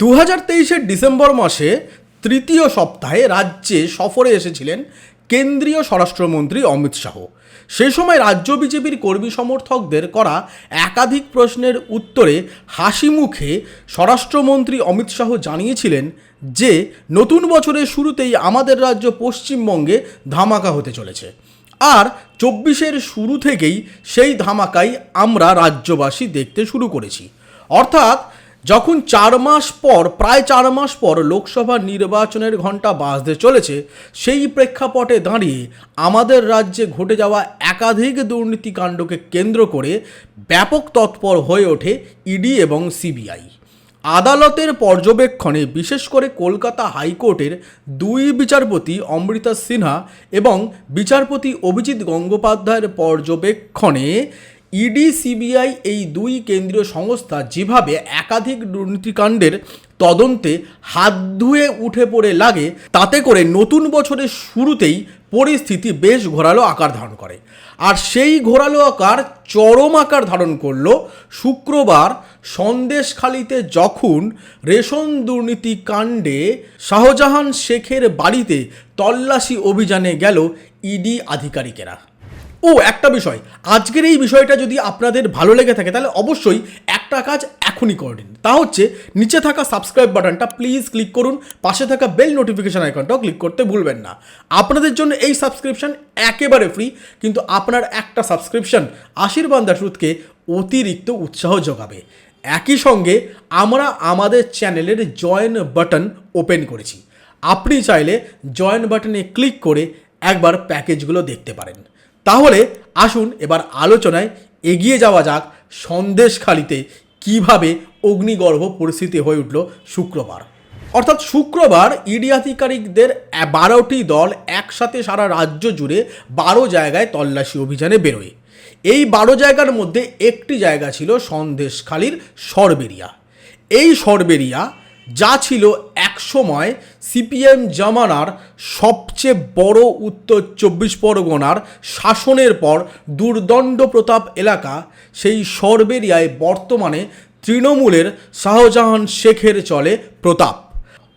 দু হাজার তেইশের ডিসেম্বর মাসে তৃতীয় সপ্তাহে রাজ্যে সফরে এসেছিলেন কেন্দ্রীয় স্বরাষ্ট্রমন্ত্রী অমিত শাহ। সেই সময় রাজ্য বিজেপির কর্মী সমর্থকদের করা একাধিক প্রশ্নের উত্তরে হাসি মুখে স্বরাষ্ট্রমন্ত্রী অমিত শাহ জানিয়েছিলেন যে, নতুন বছরের শুরুতেই আমাদের রাজ্য পশ্চিমবঙ্গে ধামাকা হতে চলেছে। আর চব্বিশের শুরু থেকেই সেই ধামাকাই আমরা রাজ্যবাসী দেখতে শুরু করেছি। অর্থাৎ যখন চার মাস পর, প্রায় চার মাস পর লোকসভা নির্বাচনের ঘণ্টা বাজতে চলেছে, সেই প্রেক্ষাপটে দাঁড়িয়ে আমাদের রাজ্যে ঘটে যাওয়া একাধিক দুর্নীতিকাণ্ডকে কেন্দ্র করে ব্যাপক তৎপর হয়ে ওঠে ইডি এবং সিবিআই। আদালতের পর্যবেক্ষণে বিশেষ করে কলকাতা হাইকোর্টের দুই বিচারপতি অমৃতা সিনহা এবং বিচারপতি অভিজিৎ গঙ্গোপাধ্যায়ের পর্যবেক্ষণে ইডি, সিবিআই এই দুই কেন্দ্রীয় সংস্থা যেভাবে একাধিক দুর্নীতিকাণ্ডের তদন্তে হাত ধুয়ে উঠে পড়ে লাগে, তাতে করে নতুন বছরের শুরুতেই পরিস্থিতি বেশ ঘোরালো আকার ধারণ করে। আর সেই ঘোরালো আকার চরম আকার ধারণ করল শুক্রবার সন্দেশখালিতে যখন রেশন দুর্নীতি কাণ্ডে শাহজাহান শেখের বাড়িতে তল্লাশি অভিযানে গেল ইডি আধিকারিকেরা। ও, একটা বিষয়। আজকের এই বিষয়টা যদি আপনাদের ভালো লেগে থাকে, তাহলে অবশ্যই একটা কাজ এখনই করে নিন। তা হচ্ছে, নিচে থাকা সাবস্ক্রাইব বাটনটা প্লিজ ক্লিক করুন, পাশে থাকা বেল নোটিফিকেশান আইকনটাও ক্লিক করতে ভুলবেন না। আপনাদের জন্য এই সাবস্ক্রিপশন একেবারে ফ্রি কিন্তু আপনার একটা সাবস্ক্রিপশন আশীর্বাদ দাসুদকে অতিরিক্ত উৎসাহ যোগাবে। একই সঙ্গে, আমরা আমাদের চ্যানেলের জয়েন বাটন ওপেন করেছি। আপনি চাইলে জয়েন বাটনে ক্লিক করে একবার প্যাকেজগুলো দেখতে পারেন। তাহলে আসুন এবার আলোচনায় এগিয়ে যাওয়া যাক সন্দেশখালিতে কীভাবে অগ্নিগর্ভ পরিস্থিতি হয়ে উঠল শুক্রবার। অর্থাৎ শুক্রবার ইডি আধিকারিকদের বারোটি দল একসাথে সারা রাজ্য জুড়ে বারো জায়গায় তল্লাশি অভিযানে বেরোয়। এই বারো জায়গার মধ্যে একটি জায়গা ছিল সন্দেশখালির সরবেরিয়া। এই সরবেরিয়া, যা ছিল একসময় সিপিএম জামানার সবচেয়ে বড় উত্তর চব্বিশ পরগনার শাসনের পর দুর্দণ্ড প্রতাপ এলাকা, সেই সরবেরিয়ায় বর্তমানে তৃণমূলের শাহজাহান শেখের চলে প্রতাপ।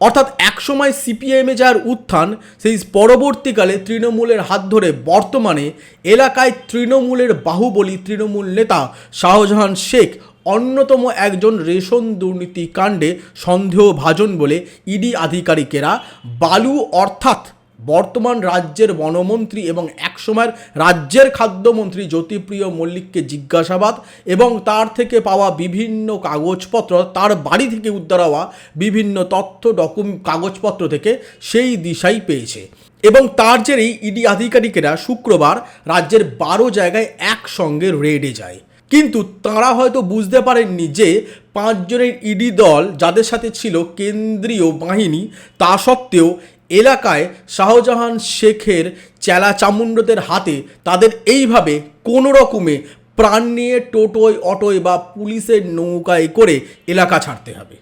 অর্থাৎ একসময় সিপিএমে যার উত্থান, সেই পরবর্তীকালে তৃণমূলের হাত ধরে বর্তমানে এলাকায় তৃণমূলের বাহুবলী তৃণমূল নেতা শাহজাহান শেখ অন্যতম একজন রেশন দুর্নীতি কাণ্ডে সন্দেহভাজন বলে ইডি আধিকারিকেরা বালু অর্থাৎ বর্তমান রাজ্যের বনমন্ত্রী এবং একসময়ের রাজ্যের খাদ্যমন্ত্রী জ্যোতিপ্রিয় মল্লিককে জিজ্ঞাসাবাদ এবং তার থেকে পাওয়া বিভিন্ন কাগজপত্র, তার বাড়ি থেকে উদ্ধার হওয়া বিভিন্ন তথ্য, ডকুম, কাগজপত্র থেকে সেই দিশাই পেয়েছে। এবং তার জেরেই ইডি আধিকারিকেরা শুক্রবার রাজ্যের বারো জায়গায় একসঙ্গে রেডে যায়। কিন্তু তারা হয়তো বুঝতে পারেননি যে পাঁচজনের ইডি দল যাদের সাথে ছিল কেন্দ্রীয় বাহিনী, তা সত্ত্বেও এলাকায় শাহজাহান শেখের চেলা চামুণ্ডদের হাতে তাদের এইভাবে কোনো রকমে প্রাণ নিয়ে টোটোয়, অটোয় বা পুলিশের নৌকায় করে এলাকা ছাড়তে হবে।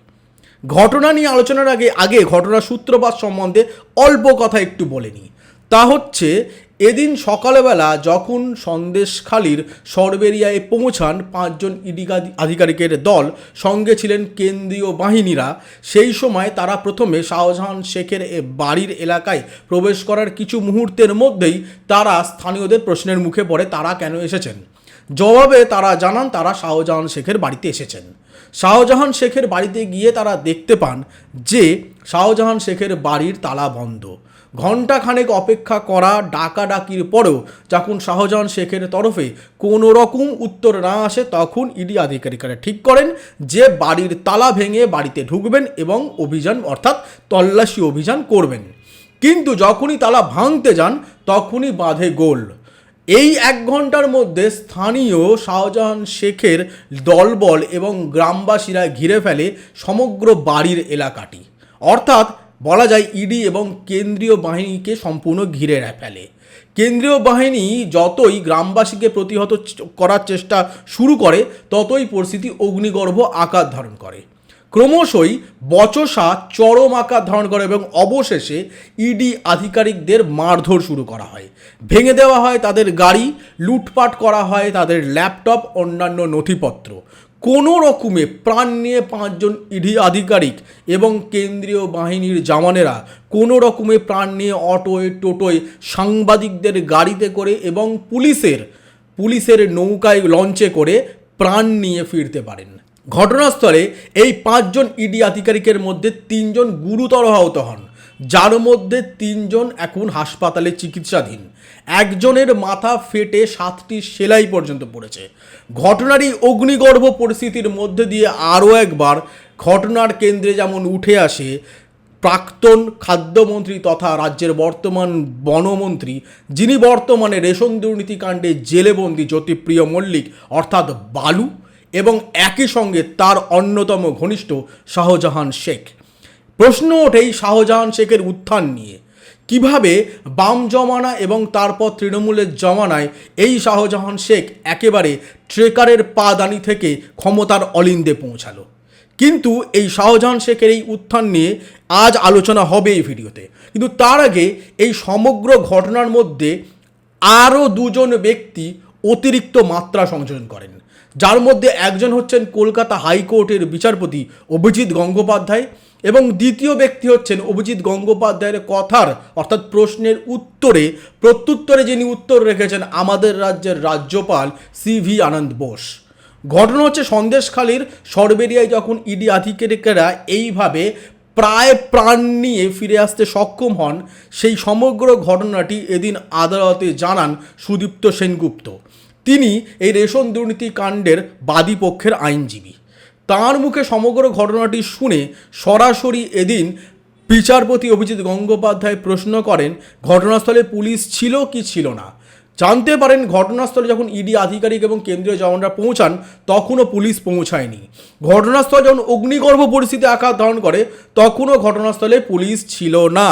ঘটনা নিয়ে আলোচনার আগে আগে ঘটনার সূত্রপাত সম্বন্ধে অল্প কথা একটু বলে নিই। তা হচ্ছে এদিন সকালবেলা যখন সন্দেশখালির সরবেরিয়ায় পৌঁছান পাঁচজন ইডি আধিকারিকের দল, সঙ্গে ছিলেন কেন্দ্রীয় বাহিনীরা, সেই সময় তারা প্রথমে শাহজাহান শেখের বাড়ির এলাকায় প্রবেশ করার কিছু মুহূর্তের মধ্যেই তারা স্থানীয়দের প্রশ্নের মুখে পড়ে, তারা কেন এসেছেন? জবাবে তারা জানান, তারা শাহজাহান শেখের বাড়িতে এসেছেন। শাহজাহান শেখের বাড়িতে গিয়ে তারা দেখতে পান যে, শাহজাহান শেখের বাড়ির তালা বন্ধ। ঘণ্টাখানেক অপেক্ষা করা ডাকাডাকির পরেও যখন শাহজাহান শেখের তরফে কোনো রকম উত্তর না আসে তখন ইডি আধিকারিকরা ঠিক করেন যে বাড়ির তালা ভেঙে বাড়িতে ঢুকবেন এবং অভিযান অর্থাৎ তল্লাশি অভিযান করবেন। কিন্তু যখনই তালা ভাঙতে যান, তখনই বাঁধে গোল। এই এক ঘণ্টার মধ্যে স্থানীয় শাহজাহান শেখের দলবল এবং গ্রামবাসীরা ঘিরে ফেলে সমগ্র বাড়ির এলাকাটি। অর্থাৎ বলা যায় ইডি এবং কেন্দ্রীয় বাহিনীকে সম্পূর্ণ ঘিরে ফেলে। কেন্দ্রীয় বাহিনী যতই গ্রামবাসীকে প্রতিহত করার চেষ্টা শুরু করে, ততই পরিস্থিতি অগ্নিগর্ভ আকার ধারণ করে। ক্রমশই বচসা চরম আকার ধারণ করে এবং অবশেষে ইডি আধিকারিকদের মারধর শুরু করা হয়। ভেঙে দেওয়া হয় তাদের গাড়ি, লুটপাট করা হয় তাদের ল্যাপটপ, অন্যান্য নথিপত্র। কোনো রকমে প্রাণ নিয়ে পাঁচজন ইডি আধিকারিক এবং কেন্দ্রীয় বাহিনীর জওয়ানেরা কোনো রকমে প্রাণ নিয়ে অটোয়, টোটোয় সাংবাদিকদের গাড়িতে করে এবং পুলিশের পুলিশের নৌকায় লঞ্চে করে প্রাণ নিয়ে ফিরতে পারেন। ঘটনাস্থলে এই পাঁচজন ইডি আধিকারিকের মধ্যে তিনজন গুরুতর আহত হন, যার মধ্যে তিনজন এখন হাসপাতালে চিকিৎসাধীন। একজনের মাথা ফেটে সাতটি সেলাই পর্যন্ত পড়েছে। ঘটনার এই অগ্নিগর্ভ পরিস্থিতির মধ্যে দিয়ে আরও একবার ঘটনার কেন্দ্রে যেমন উঠে আসে, প্রাক্তন খাদ্যমন্ত্রী তথা রাজ্যের বর্তমান বনমন্ত্রী, যিনি বর্তমানে রেশন দুর্নীতিকাণ্ডে জেলেবন্দি জ্যোতিপ্রিয় মল্লিক, অর্থাৎ বালু, এবং একই সঙ্গে তার অন্যতম ঘনিষ্ঠ শাহজাহান শেখ। প্রশ্ন ওঠেই শাহজাহান শেখের উত্থান নিয়ে। কীভাবে বাম জমানা এবং তারপর তৃণমূলের জমানায় এই শাহজাহান শেখ একেবারে ট্রেকারের পাদানি থেকে ক্ষমতার অলিন্দে পৌঁছালো। কিন্তু এই শাহজাহান শেখের এই উত্থান নিয়ে আজ আলোচনা হবে এই ভিডিওতে। কিন্তু তার আগে এই সমগ্র ঘটনার মধ্যে আরও দুজন ব্যক্তি অতিরিক্ত মাত্রা সংযোজন করেন। যার মধ্যে একজন হচ্ছেন কলকাতা হাইকোর্টের বিচারপতি অভিজিৎ গঙ্গোপাধ্যায় এবং দ্বিতীয় ব্যক্তি হচ্ছেন অভিজিৎ গঙ্গোপাধ্যায়ের কথার, অর্থাৎ প্রশ্নের উত্তরে, প্রত্যুত্তরে যিনি উত্তর রেখেছেন আমাদের রাজ্যের রাজ্যপাল সি ভি আনন্দ বোস। ঘটনা হচ্ছে সন্দেশখালীর সরবেরিয়ায় যখন ইডি আধিকারিকেরা এইভাবে প্রায় প্রাণ নিয়ে ফিরে আসতে সক্ষম হন, সেই সমগ্র ঘটনাটি এদিন আদালতে জানান সুদীপ্ত সেনগুপ্ত। তিনি এই রেশন দুর্নীতি কাণ্ডের বাদী পক্ষের আইনজীবী। তাঁর মুখে সমগ্র ঘটনাটি শুনে সরাসরি এদিন বিচারপতি অভিজিৎ গঙ্গোপাধ্যায় প্রশ্ন করেন, ঘটনাস্থলে পুলিশ ছিল কি ছিল না? জানতে পারেন, ঘটনাস্থলে যখন ইডি আধিকারিক এবং কেন্দ্রীয় জওয়ানরা পৌঁছান, তখনও পুলিশ পৌঁছায়নি। ঘটনাস্থল যখন অগ্নিগর্ভ পরিস্থিতি আকার ধারণ করে, তখনও ঘটনাস্থলে পুলিশ ছিল না।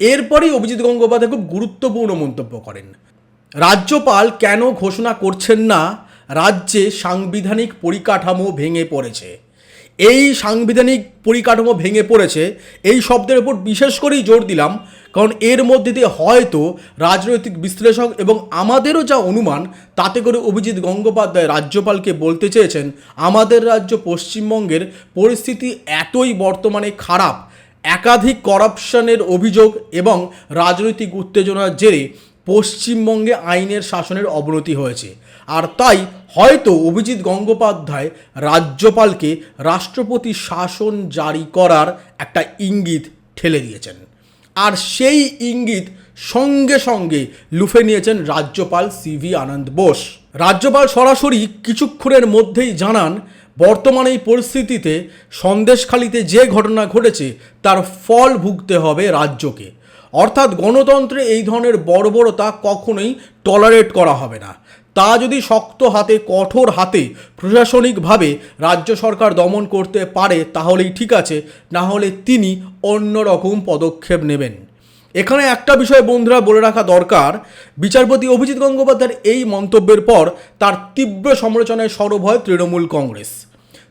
এরপরেই অভিজিৎ গঙ্গোপাধ্যায় খুব গুরুত্বপূর্ণ মন্তব্য করেন। রাজ্যপাল কেন ঘোষণা করছেন না? রাজ্যে সাংবিধানিক পরিকাঠামো ভেঙে পড়েছে। এই সাংবিধানিক পরিকাঠামো ভেঙে পড়েছে, এই শব্দের উপর বিশেষ করেই জোর দিলাম, কারণ এর মধ্যে দিয়ে হয়তো রাজনৈতিক বিশ্লেষক এবং আমাদেরও যা অনুমান, তাতে করে অভিজিৎ গঙ্গোপাধ্যায় রাজ্যপালকে বলতে চেয়েছেন, আমাদের রাজ্য পশ্চিমবঙ্গের পরিস্থিতি এতই বর্তমানে খারাপ, একাধিক করাপশনের অভিযোগ এবং রাজনৈতিক উত্তেজনার জেরে পশ্চিমবঙ্গে আইনের শাসনের অবনতি হয়েছে। আর তাই হয়তো অভিজিৎ গঙ্গোপাধ্যায় রাজ্যপালকে রাষ্ট্রপতি শাসন জারি করার একটা ইঙ্গিত ঠেলে দিয়েছেন। আর সেই ইঙ্গিত সঙ্গে সঙ্গে লুফে নিয়েছেন রাজ্যপাল সিভি আনন্দ বোস। রাজ্যপাল সরাসরি কিছুক্ষণের মধ্যেই জানান, বর্তমানে এই পরিস্থিতিতে সন্দেশখালিতে যে ঘটনা ঘটেছে, তার ফল ভুগতে হবে রাজ্যকে। অর্থাৎ গণতন্ত্রে এই ধরনের বর্বরতা কখনোই টলারেট করা হবে না। তা যদি শক্ত হাতে, কঠোর হাতে, প্রশাসনিকভাবে রাজ্য সরকার দমন করতে পারে, তাহলেই ঠিক আছে, না হলে তিনি অন্য রকম পদক্ষেপ নেবেন। এখানে একটা বিষয় বন্ধুরা বলে রাখা দরকার, বিচারপতি অভিজিৎ গঙ্গোপাধ্যায়ের এই মন্তব্যের পর তার তীব্র সমালোচনায় সরব হয় তৃণমূল কংগ্রেস।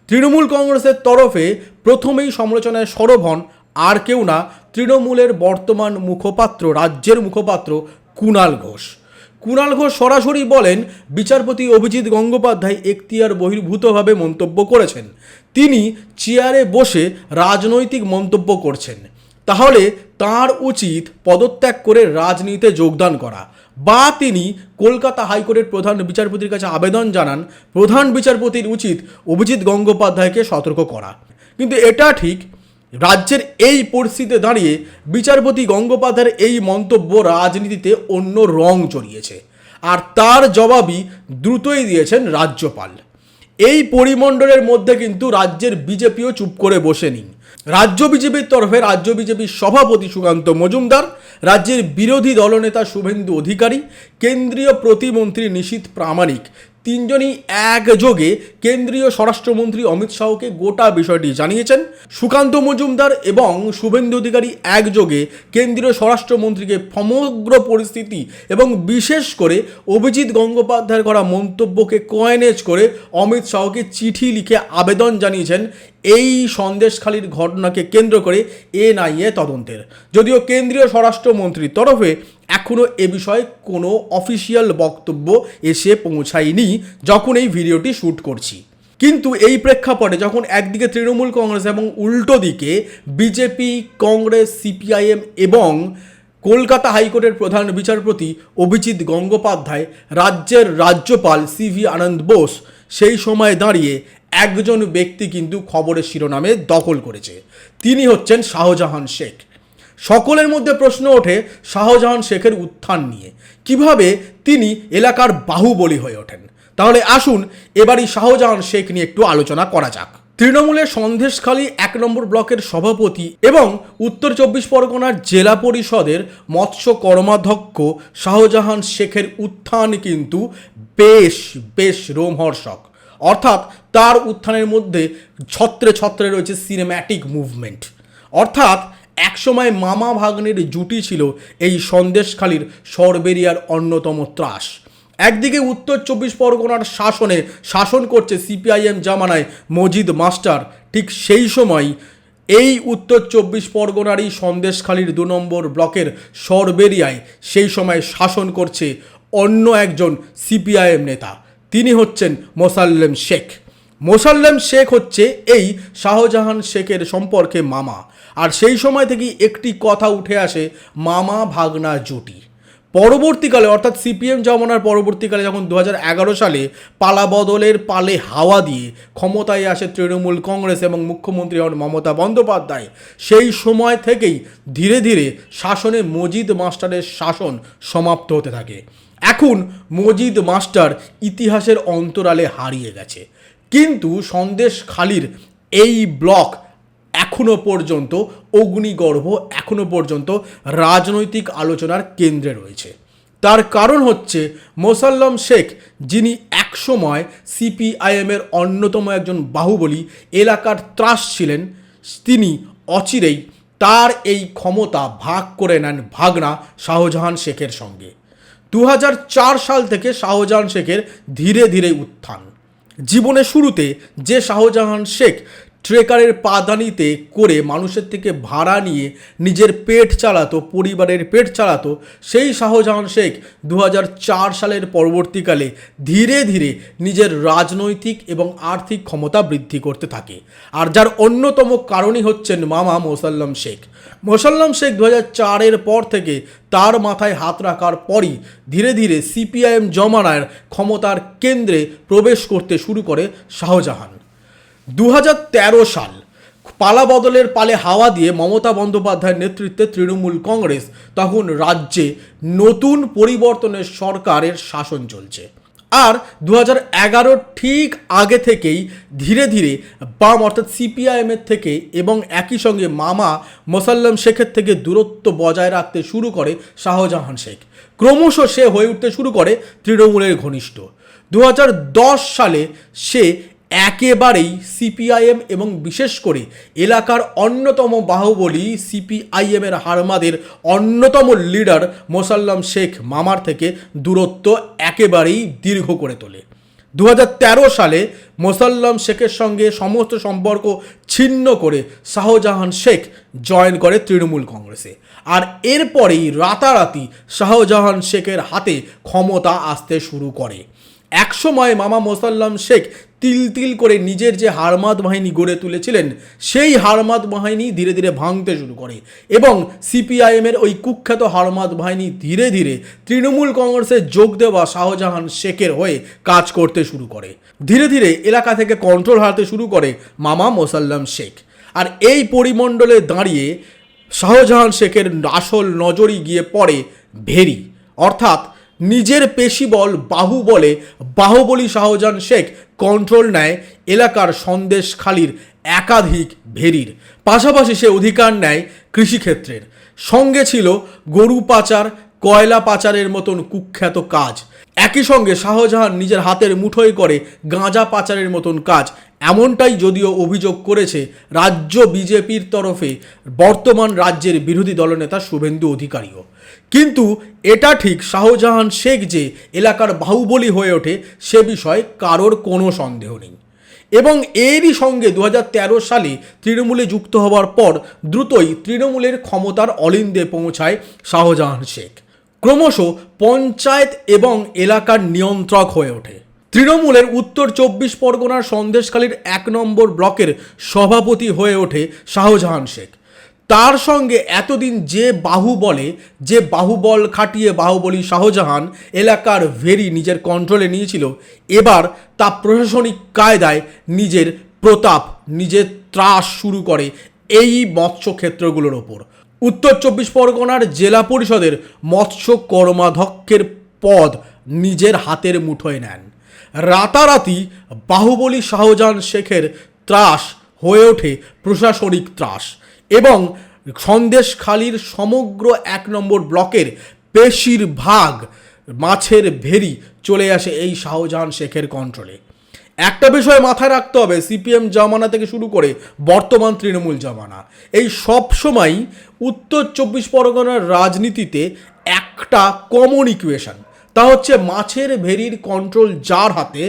তৃণমূল কংগ্রেসের তরফে প্রথমেই সমালোচনায় সরব হন আর কেউ না, তৃণমূলের বর্তমান মুখপাত্র, রাজ্যের মুখপাত্র কুণাল ঘোষ। কুণাল ঘোষ সরাসরি বলেন, বিচারপতি অভিজিৎ গঙ্গোপাধ্যায় এখতিয়ার বহির্ভূতভাবে মন্তব্য করেছেন। তিনি চেয়ারে বসে রাজনৈতিক মন্তব্য করছেন। তাহলে তার উচিত পদত্যাগ করে রাজনীতিতে যোগদান করা। বা তিনি কলকাতা হাইকোর্টের প্রধান বিচারপতির কাছে আবেদন জানান, প্রধান বিচারপতির উচিত অভিজিৎ গঙ্গোপাধ্যায়কে সতর্ক করা। কিন্তু এটা ঠিক রাজ্যের এই পরিস্থিতিতে দাঁড়িয়ে বিচারপতি গঙ্গোপাধ্যায়ের এই মন্তব্য রাজনীতিতে অন্য রং জড়িয়েছে। আর তার জবাবই দ্রুতই দিয়েছেন রাজ্যপাল। এই পরিমণ্ডলের মধ্যে কিন্তু রাজ্যের বিজেপিও চুপ করে বসেনি। রাজ্য বিজেপির তরফে রাজ্য বিজেপির সভাপতি সুকান্ত মজুমদার, রাজ্যের বিরোধী দলনেতা শুভেন্দু অধিকারী, কেন্দ্রীয় প্রতিমন্ত্রী নিশীথ প্রামাণিক তিনজনই একযোগে কেন্দ্রীয় স্বরাষ্ট্রমন্ত্রী অমিত শাহকে গোটা বিষয়টি জানিয়েছেন। সুকান্ত মজুমদার এবং শুভেন্দু অধিকারী একযোগে কেন্দ্রীয় স্বরাষ্ট্রমন্ত্রীকে সমগ্র পরিস্থিতি এবং বিশেষ করে অভিজিৎ গঙ্গোপাধ্যায়ের করা মন্তব্যকে কয়েনেজ করে অমিত শাহকে চিঠি লিখে আবেদন জানিয়েছেন এই সন্দেশখালির ঘটনাকে কেন্দ্র করে এনআইএ তদন্তের। যদিও কেন্দ্রীয় স্বরাষ্ট্রমন্ত্রীর তরফে এখনও এ বিষয়ে কোনো অফিসিয়াল বক্তব্য এসে পৌঁছায়নি যখন এই ভিডিওটি শ্যুট করছি। কিন্তু এই প্রেক্ষাপটে যখন একদিকে তৃণমূল কংগ্রেস এবং উল্টো দিকে বিজেপি, কংগ্রেস, সিপিআইএম এবং কলকাতা হাইকোর্টের প্রধান বিচারপতি অভিজিৎ গঙ্গোপাধ্যায়, রাজ্যের রাজ্যপাল সিভি আনন্দ বোস সেই সময় দাঁড়িয়ে একজন ব্যক্তি কিন্তু খবরের শিরোনামে দখল করেছে। তিনি হচ্ছেন শাহজাহান শেখ। সকলের মধ্যে প্রশ্ন ওঠে শাহজাহান শেখের উত্থান নিয়ে। কীভাবে তিনি এলাকার বাহুবলী হয়ে ওঠেন? তাহলে আসুন এবারই শাহজাহান শেখ নিয়ে একটু আলোচনা করা যাক। তৃণমূলের সন্দেশখালী এক নম্বর ব্লকের সভাপতি এবং উত্তর চব্বিশ পরগনার জেলা পরিষদের মৎস্য কর্মাধ্যক্ষ শাহজাহান শেখের উত্থান কিন্তু বেশ বেশ রোমহর্ষক। অর্থাৎ তার উত্থানের মধ্যে ছত্রে ছত্রে রয়েছে সিনেম্যাটিক মুভমেন্ট অর্থাৎ একসময় মামা ভাগ্নের জুটি ছিল এই সন্দেশখালীর সরবেরিয়ার অন্যতম ত্রাস। একদিকে উত্তর চব্বিশ পরগনার শাসনে শাসন করছে সিপিআইএম জামানায় মজিদ মাস্টার, ঠিক সেই সময় এই উত্তর চব্বিশ পরগনারই সন্দেশখালীর দু নম্বর ব্লকের সরবেরিয়ায় সেই সময় শাসন করছে অন্য একজন সিপিআইএম নেতা। তিনি হচ্ছেন মোসাল্লেম শেখ। মোসাল্লেম শেখ হচ্ছে এই শাহজাহান শেখের সম্পর্কে মামা। আর সেই সময় থেকেই একটি কথা উঠে আসে, মামা ভাগনা জুটি। পরবর্তীকালে, অর্থাৎ সিপিএম জমানার পরবর্তীকালে যখন দু হাজার এগারো সালে পালা বদলের পালে হাওয়া দিয়ে ক্ষমতায় আসে তৃণমূল কংগ্রেস এবং মুখ্যমন্ত্রী হন মমতা বন্দ্যোপাধ্যায়, সেই সময় থেকেই ধীরে ধীরে শাসনে মজিদ মাস্টারের শাসন সমাপ্ত হতে থাকে। এখন মজিদ মাস্টার ইতিহাসের অন্তরালে হারিয়ে গেছে। কিন্তু সন্দেশ খালির এই ব্লক এখনও পর্যন্ত, অগ্নিগর্ভ এখনও পর্যন্ত রাজনৈতিক আলোচনার কেন্দ্রে রয়েছে। তার কারণ হচ্ছে মোসাল্লাম শেখ, যিনি একসময় সিপিআইএমের অন্যতম একজন বাহুবলী, এলাকার ত্রাস ছিলেন, তিনি অচিরেই তার এই ক্ষমতা ভাগ করে নেন ভাগনা শাহজাহান শেখের সঙ্গে। দু হাজার চার সাল থেকে শাহজাহান শেখের ধীরে ধীরে উত্থান। জীবনের শুরুতে যে শাহজাহান শেখ ট্রেকারের পাদানিতে করে মানুষের থেকে ভাড়া নিয়ে নিজের পেট চালাতো, পরিবারের পেট চালাতো, সেই শাহজাহান শেখ দু হাজার চার সালের পরবর্তীকালে ধীরে ধীরে নিজের রাজনৈতিক এবং আর্থিক ক্ষমতা বৃদ্ধি করতে থাকে। আর যার অন্যতম কারণই হচ্ছেন মামা মোসাল্লাম শেখ। মোসাল্লাম শেখ দু চারের পর থেকে তার মাথায় হাত রাখার পরই ধীরে ধীরে সিপিআইএম জমানার ক্ষমতার কেন্দ্রে প্রবেশ করতে শুরু করে শাহজাহান। দু হাজার তেরো সাল পালা বদলের পালে হাওয়া দিয়ে মমতা বন্দ্যোপাধ্যায়ের নেতৃত্বে তৃণমূল কংগ্রেস তখন রাজ্যে নতুন পরিবর্তনের সরকারের শাসন চলছে। আর দু এগারোর ঠিক আগে থেকেই ধীরে ধীরে বাম অর্থাৎ সিপিআইএমের থেকে এবং একই সঙ্গে মামা মোসাল্লাম শেখের থেকে দূরত্ব বজায় রাখতে শুরু করে শাহজাহান শেখ। ক্রমশ সে হয়ে উঠতে শুরু করে তৃণমূলের ঘনিষ্ঠ। দু হাজার দশ সালে সে একেবারেই সিপিআইএম এবং বিশেষ করে এলাকার অন্যতম বাহুবলী সিপিআইএমের হারমাদের অন্যতম লিডার মোসাল্লাম শেখ মামার থেকে দূরত্ব একেবারেই দীর্ঘ করে তোলে। দু হাজার তেরো সালে মোসাল্লাম শেখের সঙ্গে সমস্ত সম্পর্ক ছিন্ন করে শাহজাহান শেখ জয়েন করে তৃণমূল কংগ্রেসে। আর এরপরেই রাতারাতি শাহজাহান শেখের হাতে ক্ষমতা আসতে শুরু করে। একসময় মামা মোসাল্লাম শেখ তিল তিল করে নিজের যে হারমাদ বাহিনী গড়ে তুলেছিলেন, সেই হারমাদ বাহিনী ধীরে ধীরে ভাঙতে শুরু করে এবং সিপিআইএমের ওই কুখ্যাত হারমাদ বাহিনী ধীরে ধীরে তৃণমূল কংগ্রেসে যোগ দেওয়া শাহজাহান শেখের হয়ে কাজ করতে শুরু করে। ধীরে ধীরে এলাকা থেকে কন্ট্রোল হারাতে শুরু করে মামা মোসাল্লাম শেখ। আর এই পরিমণ্ডলে দাঁড়িয়ে শাহজাহান শেখের আসল নজরই গিয়ে পড়ে ভেরি। অর্থাৎ নিজের পেশিবল বাহুবলে বাহুবলী শাহজাহান শেখ কন্ট্রোল নেয় এলাকার সন্দেশখালির একাধিক ভেরির। পাশাপাশি সে অধিকার নেয় কৃষিক্ষেত্রের। সঙ্গে ছিল গরু পাচার, কয়লা পাচারের মতন কুখ্যাত কাজ। একই সঙ্গে শাহজাহান নিজের হাতের মুঠোয় করে গাঁজা পাচারের মতন কাজ। এমনটাই যদিও অভিযোগ করেছে রাজ্য বিজেপির তরফে বর্তমান রাজ্যের বিরোধী দলনেতা শুভেন্দু অধিকারীও। কিন্তু এটা ঠিক শাহজাহান শেখ যে এলাকার বাহুবলী হয়ে ওঠে, সে বিষয়ে কারোর কোনো সন্দেহ নেই। এবং এরই সঙ্গে দু হাজার তেরো সালে তৃণমূলে যুক্ত হওয়ার পর দ্রুতই তৃণমূলের ক্ষমতার অলিন্দে পৌঁছায় শাহজাহান শেখ। ক্রমশ পঞ্চায়েত এবং এলাকার নিয়ন্ত্রক হয়ে ওঠে। তৃণমূলের উত্তর চব্বিশ পরগনার সন্দেশখালীর এক নম্বর ব্লকের সভাপতি হয়ে ওঠে শাহজাহান শেখ। তার সঙ্গে এতদিন যে বাহুবলে, যে বাহুবল খাটিয়ে বাহুবলী শাহজাহান এলাকার ভেরি নিজের কন্ট্রোলে নিয়েছিল, এবার তা প্রশাসনিক কায়দায় নিজের প্রতাপ, নিজের ত্রাস শুরু করে এই মৎস্য ক্ষেত্রগুলোর ওপর। উত্তর চব্বিশ পরগনার জেলা পরিষদের মৎস্য কর্মাধ্যক্ষের পদ নিজের হাতের মুঠোয় নেন। রাতারাতি বাহুবলী শাহজাহান শেখের ত্রাস হয়ে ওঠে প্রশাসনিক ত্রাস। এবং সন্দেশখালির সমগ্র এক নম্বর ব্লকের বেশিরভাগ মাছের ভেরি চলে আসে এই শাহজাহান শেখের কন্ট্রোলে একটা বিষয় মাথায় রাখতে হবে, সিপিএম জামানা থেকে শুরু করে বর্তমান তৃণমূল জামানা। এই সব সময় উত্তর চব্বিশ পরগনার রাজনীতিতে একটা কমন ইকুয়েশন তা হচ্ছে মাছের ভেরির কন্ট্রোল যার হাতে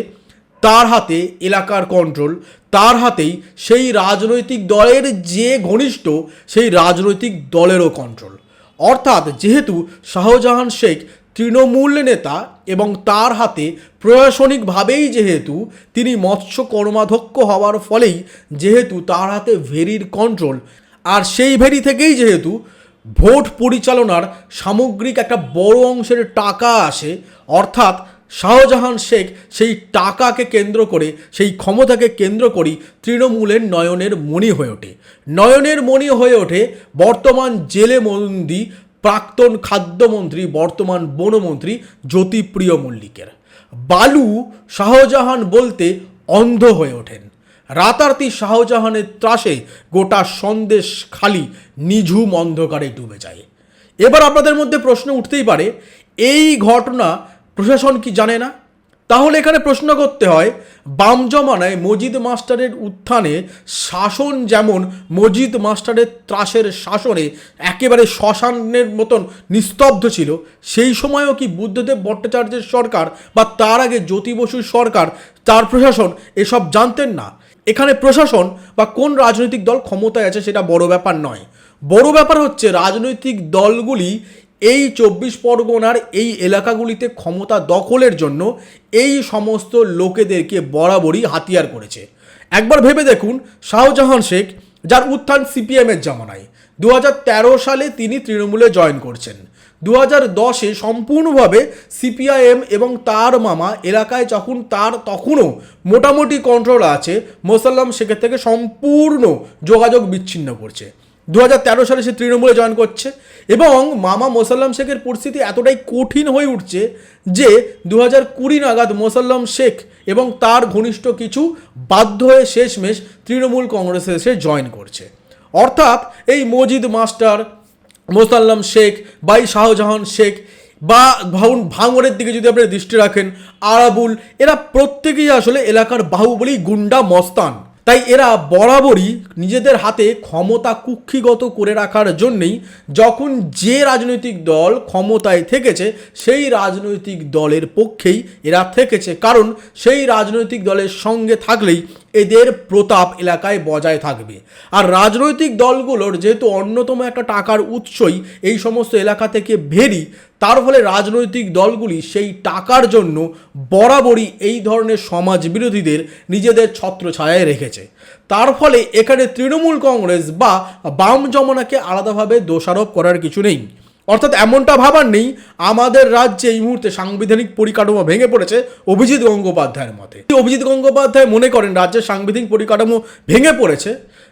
তার হাতে এলাকার কন্ট্রোল তার হাতেই সেই রাজনৈতিক দলের যে ঘনিষ্ঠ, সেই রাজনৈতিক দলেরও কন্ট্রোল অর্থাৎ যেহেতু শাহজাহান শেখ তৃণমূল নেতা এবং তার হাতে প্রশাসনিকভাবেই যেহেতু তিনি মৎস্য কর্মাধ্যক্ষ হওয়ার ফলেই যেহেতু তার হাতে ভেরির কন্ট্রোল আর সেই ভেরি থেকেই যেহেতু ভোট পরিচালনার সামগ্রিক একটা বড় অংশের টাকা আসে, অর্থাৎ শাহজাহান শেখ সেই টাকাকে কেন্দ্র করে, সেই ক্ষমতাকে কেন্দ্র করেই তৃণমূলের নয়নের মণি হয়ে ওঠে। নয়নের মণি হয়ে ওঠে বর্তমান জেলে মন্দি প্রাক্তন খাদ্যমন্ত্রী, বর্তমান বনমন্ত্রী জ্যোতিপ্রিয় মল্লিকের। বালু শাহজাহান বলতে অন্ধ হয়ে ওঠেন। রাতারাতি শাহজাহানের ত্রাসে গোটা সন্দেশ খালি নিঝুম অন্ধকারে ডুবে যায়। এবার আপনাদের মধ্যে প্রশ্ন উঠতেই পারে, এই ঘটনা প্রশাসন কি জানে না? তাহলে এখানে প্রশ্ন করতে হয়, বাম জমানায় মজিদ মাস্টারের উত্থানে শাসন যেমন মজিদ মাস্টারের ত্রাসের শাসনে একেবারে শ্মশানের মতন নিস্তব্ধ ছিল, সেই সময়ও কি বুদ্ধদেব ভট্টাচার্যের সরকার বা তার আগে জ্যোতি বসুর সরকার, তার প্রশাসন এসব জানতেন না? এখানে প্রশাসন বা কোন রাজনৈতিক দল ক্ষমতায় আছে সেটা বড় ব্যাপার নয়। বড় ব্যাপার হচ্ছে রাজনৈতিক দলগুলি এই চব্বিশ পরগনার এই এলাকাগুলিতে ক্ষমতা দখলের জন্য এই সমস্ত লোকেদেরকে বরাবরই হাতিয়ার করেছে। একবার ভেবে দেখুন, শাহজাহান শেখ, যার উত্থান সিপিএমের জামানায়। দু হাজার তেরো সালে তিনি তৃণমূলে জয়েন করছেন। দু হাজার দশে সম্পূর্ণভাবে সিপিআইএম এবং তার মামা এলাকায় যখন তার তখনও মোটামুটি কন্ট্রোল আছে, মোসাল্লাম শেখের থেকে সম্পূর্ণ যোগাযোগ বিচ্ছিন্ন করছে। দু হাজার তেরো সালে সে তৃণমূলে জয়েন করছে। এবং মামা মোসাল্লাম শেখের পরিস্থিতি এতটাই কঠিন হয়ে উঠছে যে দু হাজার কুড়ি নাগাদ মোসাল্লাম শেখ এবং তার ঘনিষ্ঠ কিছু বাধ্য হয়ে শেষমেশ তৃণমূল কংগ্রেসে এসে জয়েন করছে। অর্থাৎ এই মজিদ মাস্টার, মোসাল্লাম শেখ বাই শাহজাহান শেখ বা ভাউন ভাঙরের দিকে যদি আপনি দৃষ্টি রাখেন, আরাবুল, এরা প্রত্যেকেই আসলে এলাকার বাহুবলী গুন্ডা মস্তান। তাই এরা বরাবরই নিজেদের হাতে ক্ষমতা কুক্ষিগত করে রাখার জন্যেই যখন যে রাজনৈতিক দল ক্ষমতায় থেকেছে, সেই রাজনৈতিক দলের পক্ষেই এরা থেকেছে। কারণ সেই রাজনৈতিক দলের সঙ্গে থাকলেই এদের প্রতাপ এলাকায় বজায় থাকবে। আর রাজনৈতিক দলগুলোর যেহেতু অন্যতম একটা টাকার উৎসই এই সমস্ত এলাকা থেকে ভেরি, তার ফলে রাজনৈতিক দলগুলি সেই টাকার জন্য বরাবরই এই ধরনের সমাজ বিরোধীদের নিজেদের ছত্রছায়ায় রেখেছে। তার ফলে এখানে তৃণমূল কংগ্রেস বা বাম জমানাকে আলাদাভাবে দোষারোপ করার কিছু নেই। অর্থাৎ এমনটা ভাবার নেই, আমাদের রাজ্যে এই মুহূর্তে সাংবিধানিক পরিকাঠামো ভেঙে পড়েছে অভিজিৎ গঙ্গোপাধ্যায়ের মতে। অভিজিৎ গঙ্গোপাধ্যায় মনে করেন রাজ্যের সাংবিধানিক পরিকাঠামো ভেঙে পড়েছে,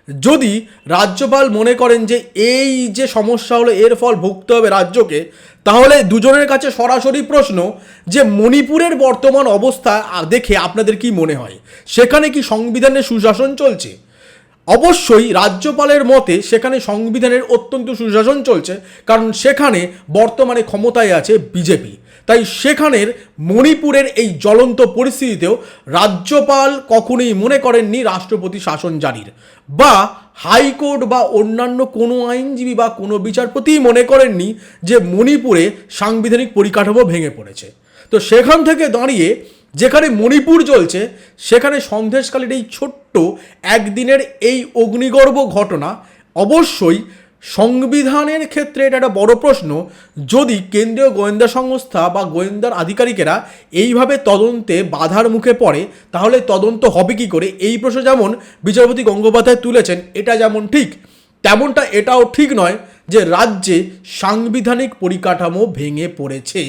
যদি রাজ্যপাল মনে করেন যে এই যে সমস্যা হলো, এর ফল ভুগতে হবে রাজ্যকে, তাহলে দুজনের কাছে সরাসরি প্রশ্ন যে মণিপুরের বর্তমান অবস্থা দেখে আপনাদের কি মনে হয়? সেখানে কি সংবিধানের সুশাসন চলছে? অবশ্যই রাজ্যপালের মতে সেখানে সংবিধানের অত্যন্ত সুশাসন চলছে, কারণ সেখানে বর্তমানে ক্ষমতায় আছে বিজেপি। তাই সেখানের মণিপুরের এই জ্বলন্ত পরিস্থিতিতেও রাজ্যপাল কখনোই মনে করেননি রাষ্ট্রপতি শাসন জারির। বা হাইকোর্ট বা অন্যান্য কোনো আইনজীবী বা কোনো বিচারপতি মনে করেননি যে মণিপুরে সাংবিধানিক পরিকাঠামো ভেঙে পড়েছে। তো সেখান থেকে দাঁড়িয়ে যেখানে মণিপুর চলছে সেখানে সন্দেশকালীর এই ছোট্ট একদিনের এই অগ্নিগর্ভ ঘটনা অবশ্যই সংবিধানের ক্ষেত্রে এটা একটা বড় প্রশ্ন। যদি কেন্দ্রীয় গোয়েন্দা সংস্থা বা গোয়েন্দার আধিকারিকেরা এইভাবে তদন্তে বাধার মুখে পড়ে, তাহলে তদন্ত হবে কি করে? এই প্রশ্ন যেমন বিচারপতি গঙ্গোপাধ্যায় তুলেছেন, এটা যেমন ঠিক, তেমনটা এটাও ঠিক নয় যে রাজ্যে সাংবিধানিক পরিকাঠামো ভেঙে পড়েছে।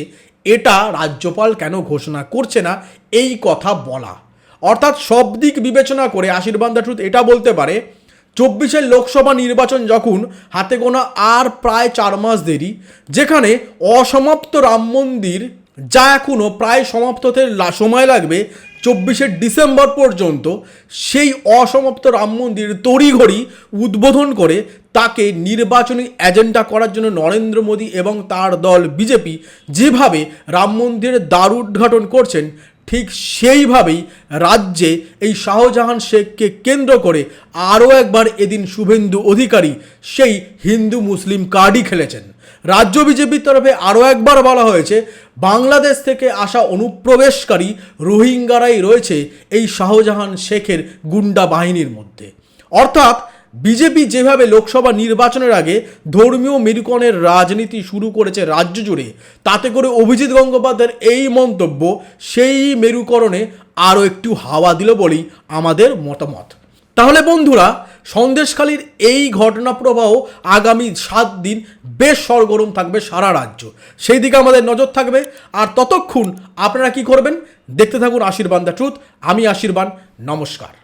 এটা রাজ্যপাল কেন ঘোষণা করছে না? এই কথা বলা। অর্থাৎ সব দিক বিবেচনা করে আশীর্বাদ ট্রুথ এটা বলতে পারে, চব্বিশের লোকসভা নির্বাচন যখন হাতে গোনা আর প্রায় চার মাস দেরি, যেখানে অসমাপ্ত রাম মন্দির যা এখনও প্রায় সমাপ্ততে সময় লাগবে চব্বিশে ডিসেম্বর পর্যন্ত সেই অসমাপ্ত রাম মন্দির তড়িঘড়ি উদ্বোধন করে তাকে নির্বাচনী এজেন্ডা করার জন্য নরেন্দ্র মোদী এবং তার দল বিজেপি যেভাবে রাম মন্দিরের দ্বার উদ্ঘাটন করছেন ঠিক সেইভাবেই রাজ্যে এই শাহজাহান শেখকে কেন্দ্র করে আরও একবার এদিন শুভেন্দু অধিকারী সেই হিন্দু মুসলিম কার্ডই খেলেছেন। রাজ্য বিজেপির তরফে আরও একবার বলা হয়েছে, বাংলাদেশ থেকে আসা অনুপ্রবেশকারী রোহিঙ্গারাই রয়েছে এই শাহজাহান শেখের গুন্ডা বাহিনীর মধ্যে। অর্থাৎ বিজেপি যেভাবে লোকসভা নির্বাচনের আগে ধর্মীয় মেরুকরণের রাজনীতি শুরু করেছে রাজ্য জুড়ে, তাতে করে অভিজিৎ গঙ্গোপাধ্যায়ের এই মন্তব্য সেই মেরুকরণে আরও একটু হাওয়া দিল বলেই আমাদের মতামত। তাহলে বন্ধুরা, সন্দেশখালীর এই ঘটনা প্রবাহ আগামী সাত দিন বেশ সরগরম থাকবে সারা রাজ্য। সেই দিকে আমাদের নজর থাকবে। আর ততক্ষণ আপনারা কি করবেন? দেখতে থাকুন আশীর্বাদ দ্য ট্রুথ। আমি আশীর্বাদ নমস্কার।